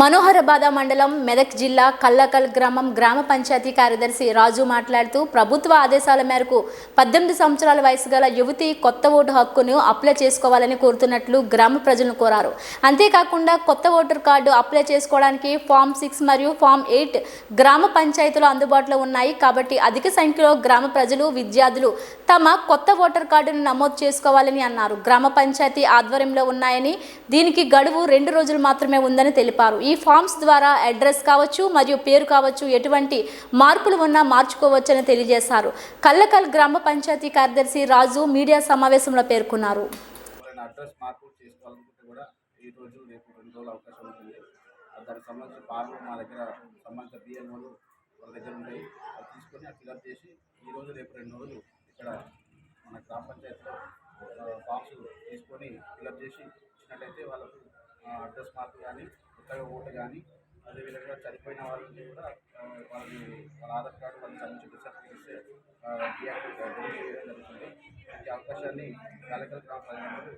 మనోహరబాద మండలం మెదక్ జిల్లా కల్లకల్ గ్రామం గ్రామ పంచాయతీ కార్యదర్శి రాజు మాట్లాడుతూ ప్రభుత్వ ఆదేశాల మేరకు పద్దెనిమిది సంవత్సరాల వయసు గల యువతి కొత్త ఓటు హక్కును అప్లై చేసుకోవాలని కోరుతున్నట్లు గ్రామ ప్రజలను కోరారు. అంతేకాకుండా కొత్త ఓటర్ కార్డు అప్లై చేసుకోవడానికి ఫామ్ సిక్స్ మరియు ఫామ్ ఎయిట్ గ్రామ పంచాయతీలు అందుబాటులో ఉన్నాయి. కాబట్టి అధిక సంఖ్యలో గ్రామ ప్రజలు విద్యార్థులు తమ కొత్త ఓటర్ కార్డును నమోదు చేసుకోవాలని అన్నారు. గ్రామ పంచాయతీ ఆధ్వర్యంలో ఉన్నాయని దీనికి గడువు రెండు రోజులు మాత్రమే ఉందని తెలిపారు. ఈ ఫామ్స్ ద్వారా అడ్రస్ కావచ్చు మరియు పేరు కావచ్చు ఎటువంటి మార్పులు ఉన్నా మార్చుకోవచ్చని తెలియజేశారు. కల్లకల్ గ్రామ పంచాయతీ కార్యదర్శి రాజు మీడియా సమావేశంలో పేర్కొన్నారు. దానికి సంబంధించిన ఫార్మ్ మా దగ్గర వాళ్ళ దగ్గర ఉంటాయి. అది తీసుకొని అది ఫిలప్ చేసి ఈ రోజు రేపు రెండు రోజులు ఇక్కడ మన గ్రామ పంచాయతీలో ఫామ్స్ తీసుకొని ఫిలప్ చేసి వాళ్ళకు అడ్రస్ మార్పు కానీ కొత్తగా ఓటు కానీ అదేవిధంగా చనిపోయిన వాళ్ళని కూడా వాళ్ళని వాళ్ళ ఆధార్ కార్డు వాళ్ళకి సంబంధించిన సర్టిఫికేట్స్ డియాక్టివేట్ చేయడం జరుగుతుంది. ఈ అవకాశాన్ని కలెక్టర్ గ్రామ ప్రజలందరూ